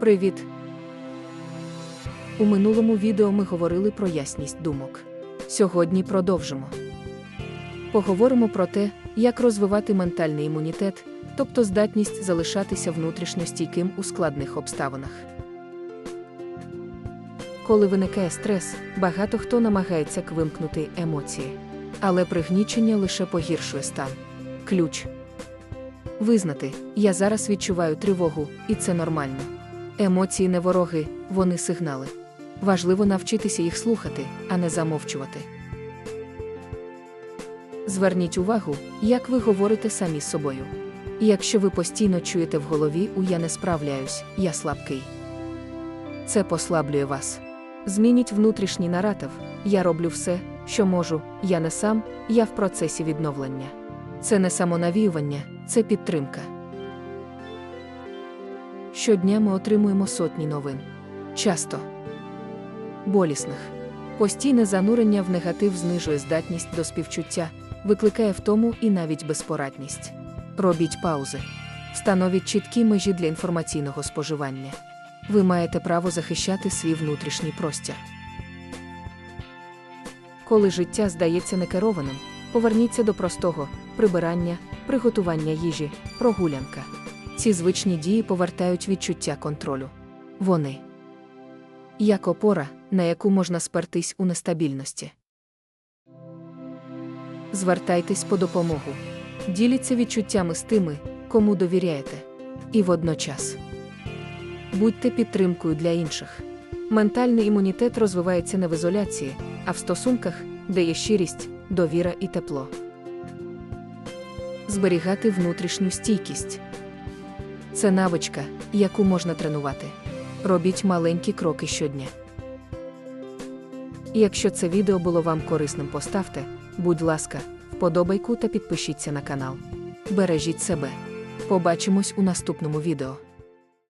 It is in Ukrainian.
Привіт! У минулому відео ми говорили про ясність думок. Сьогодні продовжимо. Поговоримо про те, як розвивати ментальний імунітет, тобто здатність залишатися внутрішньо стійким у складних обставинах. Коли виникає стрес, багато хто намагається квимкнути емоції. Але пригнічення лише погіршує стан. Ключ. Визнати, я зараз відчуваю тривогу, і це нормально. Емоції не вороги, вони сигнали. Важливо навчитися їх слухати, а не замовчувати. Зверніть увагу, як ви говорите самі з собою. Якщо ви постійно чуєте в голові у я не справляюсь, я слабкий. Це послаблює вас. Змініть внутрішній наратив, я роблю все, що можу, я не сам, я в процесі відновлення. Це не самонавіювання, це підтримка. Щодня ми отримуємо сотні новин. Часто болісних. Постійне занурення в негатив знижує здатність до співчуття, викликає втому і навіть безпорадність. Робіть паузи. Встановіть чіткі межі для інформаційного споживання. Ви маєте право захищати свій внутрішній простір. Коли життя здається некерованим, поверніться до простого прибирання, приготування їжі, прогулянка. Ці звичні дії повертають відчуття контролю. Вони як опора, на яку можна спертись у нестабільності. Звертайтесь по допомогу. Діліться відчуттями з тими, кому довіряєте. І водночас будьте підтримкою для інших. Ментальний імунітет розвивається не в ізоляції, а в стосунках, де є щирість, довіра і тепло. Зберігати внутрішню стійкість. Це навичка, яку можна тренувати. Робіть маленькі кроки щодня. Якщо це відео було вам корисним, поставте, будь ласка, вподобайку та підпишіться на канал. Бережіть себе. Побачимось у наступному відео.